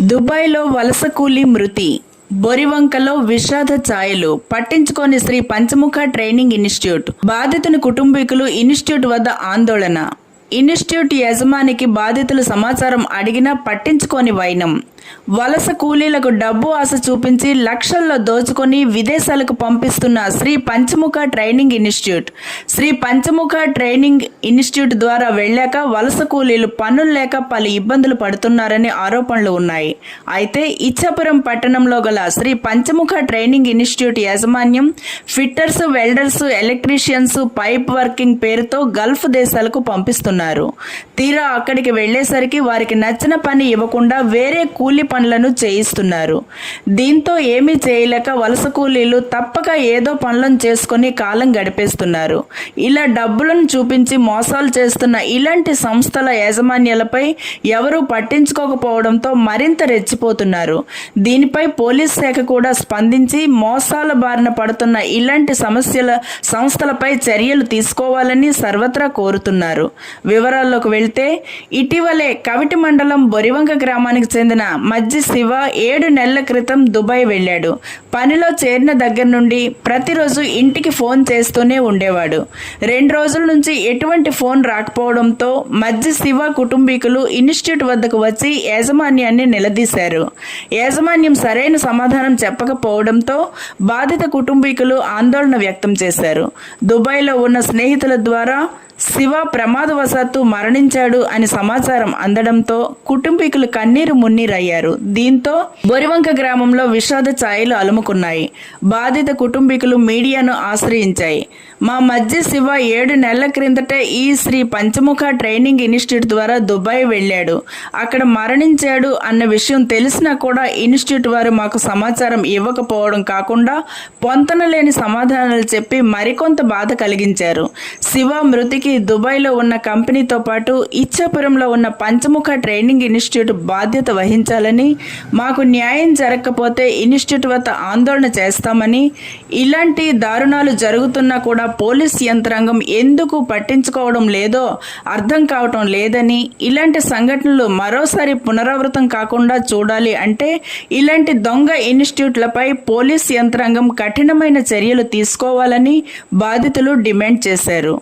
దుబాయ్లో వలస కూలీ మృతి. బొరివంకలో విషాద ఛాయలు. పట్టించుకోని శ్రీ పంచముఖ ట్రైనింగ్ ఇన్స్టిట్యూట్. బాధితుని కుటుంబీకులు ఇన్స్టిట్యూట్ వద్ద ఆందోళన. ఇన్స్టిట్యూట్ యజమానికి బాధితులు సమాచారం అడిగినా పట్టించుకోని వైనం. వలస కూలీలకు డబ్బు ఆశ చూపించి లక్షల్లో దోచుకొని విదేశాలకు పంపిస్తున్న Shri Panchamukha training institute. Shri Panchamukha training institute ద్వారా వెళ్ళాక వలస కూలీలు పనులు లేక పలు ఇబ్బందులు పడుతున్నారని ఆరోపణలు ఉన్నాయి. అయితే ఇచ్చాపురం పట్టణంలో గల శ్రీ పంచముఖ ట్రైనింగ్ ఇన్స్టిట్యూట్ యాజమాన్యం fitters welders electricians pipe working పేరుతో గల్ఫ్ దేశాలకు పంపిస్తున్నారు. తీరా అక్కడికి వెళ్ళేసరికి వారికి నచ్చిన పని ఇవ్వకుండా వేరే కూలీ పనులను చేయిస్తున్నారు. దీంతో ఏమీ చేయలేక వలస కూలీలు తప్పక ఏదో పనులను చేసుకుని కాలం గడిపేస్తున్నారు. ఇలా డబ్బులను చూపించి మోసాలు చేస్తున్న ఇలాంటి సంస్థల యాజమాన్యాలపై ఎవరూ పట్టించుకోకపోవడంతో మరింత రెచ్చిపోతున్నారు. దీనిపై పోలీస్ శాఖ కూడా స్పందించి మోసాల బారిన పడుతున్న ఇలాంటి సమస్యల సంస్థలపై చర్యలు తీసుకోవాలని సర్వత్రా కోరుతున్నారు. వివరాల్లోకి వెళ్తే ఇటీవలే కవిటి మండలం బొరివంక గ్రామానికి చెందిన మజ్జి శివ ఏడు నెలల క్రితం దుబాయ్ వెళ్ళాడు. పనిలో చేరిన దగ్గర నుండి ప్రతిరోజు ఇంటికి ఫోన్ చేస్తూనే ఉండేవాడు. రెండు రోజుల నుంచి ఎటువంటి ఫోన్ రాకపోవడంతో మజ్జి శివ కుటుంబీకులు ఇన్స్టిట్యూట్ వద్దకు వచ్చి యాజమాన్యాన్ని నిలదీశారు. యాజమాన్యం సరైన సమాధానం చెప్పకపోవడంతో బాధిత కుటుంబీకులు ఆందోళన వ్యక్తం చేశారు. దుబాయ్లో ఉన్న స్నేహితుల ద్వారా శివ ప్రమాదవశాత్తు మరణించాడు అని సమాచారం అందడంతో కుటుంబీకులు కన్నీరు మున్నీరయ్యారు. దీంతో బొరివంక గ్రామంలో విషాద ఛాయలు అలుముకున్నాయి. బాధిత కుటుంబీకులు మీడియాను ఆశ్రయించాయి. మా మధ్య శివ ఏడు నెలల క్రిందటే ఈ శ్రీ పంచముఖ ట్రైనింగ్ ఇన్స్టిట్యూట్ ద్వారా దుబాయ్ వెళ్ళాడు. అక్కడ మరణించాడు అన్న విషయం తెలిసినా కూడా ఇన్స్టిట్యూట్ వారు మాకు సమాచారం ఇవ్వకపోవడం కాకుండా పొంతన లేని సమాధానాలు చెప్పి మరికొంత బాధ కలిగించారు. శివ మృతికి దుబాయ్లో ఉన్న కంపెనీతో పాటు ఇచ్చాపురంలో ఉన్న పంచముఖ ట్రైనింగ్ ఇన్స్టిట్యూట్ బాధ్యత వహించాలని మాకు న్యాయం జరగకపోతే ఇన్స్టిట్యూట్ వద్ద ఆందోళన చేస్తామని ఇలాంటి దారుణాలు జరుగుతున్నా కూడా పోలీస్ యంత్రాంగం ఎందుకు పట్టించుకోవడం లేదో అర్థం కావటం లేదని ఇలాంటి సంఘటనలు మరోసారి పునరావృతం కాకుండా చూడాలి అంటే ఇలాంటి దొంగ ఇన్స్టిట్యూట్లపై పోలీస్ యంత్రాంగం కఠినమైన చర్యలు తీసుకోవాలని బాధితులు డిమాండ్ చేశారు.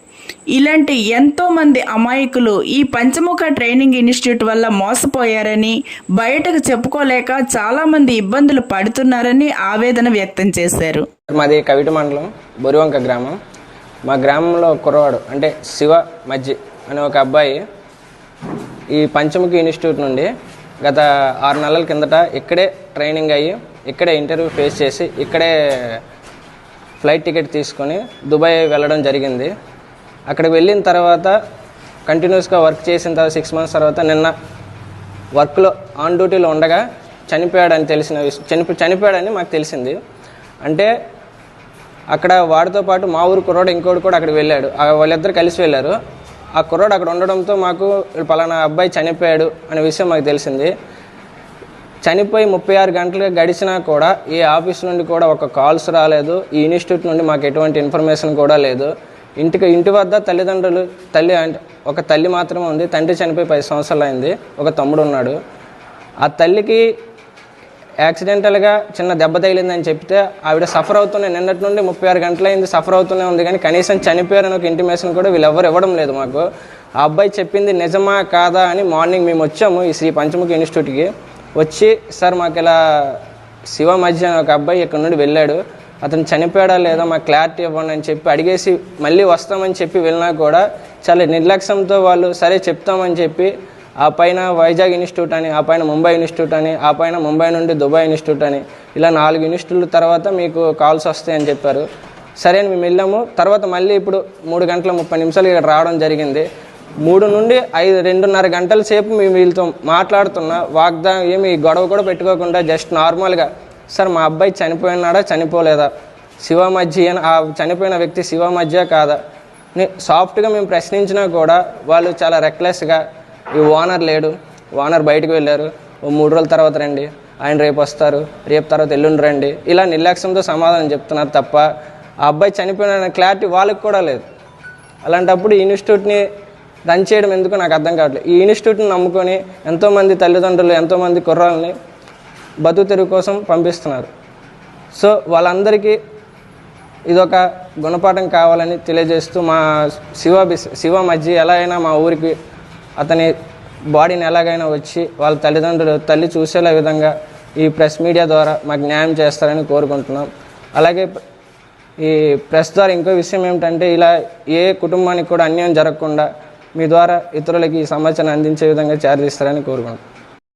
ఇలాంటి ఎంతో మంది అమాయకులు ఈ పంచముఖ ట్రైనింగ్ ఇన్స్టిట్యూట్ వల్ల మోసపోయారని బయటకు చెప్పుకోలేక చాలా మంది ఇబ్బందులు పడుతున్నారని ఆవేదన వ్యక్తం చేశారు. మాది కవిటి మండలం బొరివంక గ్రామం. మా గ్రామంలో కుర్రవాడు అంటే శివ మజ్జి అనే ఒక అబ్బాయి ఈ పంచముఖి ఇన్స్టిట్యూట్ నుండి గత ఆరు నెలల కిందట ఇక్కడే ట్రైనింగ్ అయ్యి ఇక్కడే ఇంటర్వ్యూ ఫేస్ చేసి ఇక్కడే ఫ్లైట్ టికెట్ తీసుకొని దుబాయ్ వెళ్ళడం జరిగింది. అక్కడికి వెళ్ళిన తర్వాత కంటిన్యూస్గా వర్క్ చేసిన తర్వాత సిక్స్ మంత్స్ తర్వాత నిన్న వర్క్లో ఆన్ డ్యూటీలో ఉండగా చనిపోయాడని తెలిసిన విషయం చనిపో చనిపోయాడని మాకు తెలిసింది. అంటే అక్కడ వాడితో పాటు మా ఊరు కుర్రోడు ఇంకోటి కూడా అక్కడికి వెళ్ళాడు. ఆ వాళ్ళిద్దరు కలిసి వెళ్ళారు. ఆ కుర్రోడు అక్కడ ఉండడంతో మాకు పలానా అబ్బాయి చనిపోయాడు అనే విషయం మాకు తెలిసింది. చనిపోయి ముప్పై ఆరు గంటలు గడిచినా కూడా ఏ ఆఫీస్ నుండి కూడా ఒక కాల్స్ రాలేదు. ఈ ఇన్స్టిట్యూట్ నుండి మాకు ఎటువంటి ఇన్ఫర్మేషన్ కూడా లేదు. ఇంటికి ఇంటి వద్ద తల్లిదండ్రులు తల్లి అంటే ఒక తల్లి మాత్రమే ఉంది తండ్రి చనిపోయి పది సంవత్సరాలు అయింది ఒక తమ్ముడు ఉన్నాడు. ఆ తల్లికి యాక్సిడెంటల్గా చిన్న దెబ్బ తగిలిందని చెప్తే ఆవిడ సఫర్ అవుతున్నాయి. నిన్నటి నుండి ముప్పై ఆరు గంటలైంది సఫర్ అవుతూనే ఉంది కానీ కనీసం చనిపోయారని ఒక ఇంటిమేషన్ కూడా వీళ్ళు ఎవరు ఇవ్వడం లేదు మాకు. ఆ అబ్బాయి చెప్పింది నిజమా కాదా అని మార్నింగ్ మేము వచ్చాము ఈ శ్రీ పంచముఖి ఇన్స్టిట్యూట్కి. వచ్చి సార్ మాకు ఇలా శివ మధ్య ఒక అబ్బాయి ఇక్కడ నుండి వెళ్ళాడు. అతను చనిపోయాడా లేదా మాకు క్లారిటీ ఇవ్వండి అని చెప్పి అడిగేసి మళ్ళీ వస్తామని చెప్పి వెళ్ళినా కూడా చాలా నిర్లక్ష్యంతో వాళ్ళు సరే చెప్తామని చెప్పి ఆ పైన వైజాగ్ ఇన్స్టిట్యూట్ అని ఆ పైన ముంబై ఇన్స్టిట్యూట్ అని ఆ పైన ముంబై నుండి దుబాయ్ ఇన్స్టిట్యూట్ అని ఇలా నాలుగు ఇన్స్టిట్యూట్ల తర్వాత మీకు కాల్స్ వస్తాయని చెప్పారు. సరే అని మేము వెళ్ళాము. తర్వాత మళ్ళీ ఇప్పుడు మూడు గంటల ముప్పై నిమిషాలు ఇక్కడ రావడం జరిగింది. మూడు నుండి ఐదు రెండున్నర గంటల సేపు మేము వీళ్ళతో మాట్లాడుతున్నా వాగ్దా ఏమి గొడవ కూడా పెట్టుకోకుండా జస్ట్ నార్మల్గా సార్ మా అబ్బాయి చనిపోయినాడా చనిపోలేదా? శివ మధ్య ఆ చనిపోయిన వ్యక్తి శివ మధ్య కాదా? సాఫ్ట్గా మేము ప్రశ్నించినా కూడా వాళ్ళు చాలా రెక్లెస్గా ఈ ఓనర్ లేడు ఓనర్ బయటకు వెళ్ళారు ఓ మూడు రోజుల తర్వాత రండి ఆయన రేపు వస్తారు రేపు తర్వాత ఎల్లుండి రండి ఇలా నిర్లక్ష్యంతో సమాధానం చెప్తున్నారు తప్ప ఆ అబ్బాయి చనిపోయిన క్లారిటీ వాళ్ళకి కూడా లేదు. అలాంటప్పుడు ఈ ఇన్స్టిట్యూట్ని రన్ చేయడం ఎందుకు నాకు అర్థం కావట్లేదు. ఈ ఇన్స్టిట్యూట్ని నమ్ముకొని ఎంతోమంది తల్లిదండ్రులు ఎంతోమంది కుర్రాలని బతుకుతెరుగు కోసం పంపిస్తున్నారు. సో వాళ్ళందరికీ ఇదొక గుణపాఠం కావాలని తెలియజేస్తూ మా శివ శివ మధ్య ఎలా అయినా మా ఊరికి అతని బాడీని ఎలాగైనా వచ్చి వాళ్ళ తల్లిదండ్రులు తల్లి చూసేలా విధంగా ఈ ప్రెస్ మీడియా ద్వారా మాకు న్యాయం చేస్తారని కోరుకుంటున్నాం. అలాగే ఈ ప్రెస్ ద్వారా ఇంకో విషయం ఏమిటంటే ఇలా ఏ కుటుంబానికి కూడా అన్యాయం జరగకుండా మీ ద్వారా ఇతరులకి ఈ సమాచారం అందించే విధంగా చేరదీస్తారని కోరుకుంటున్నాం.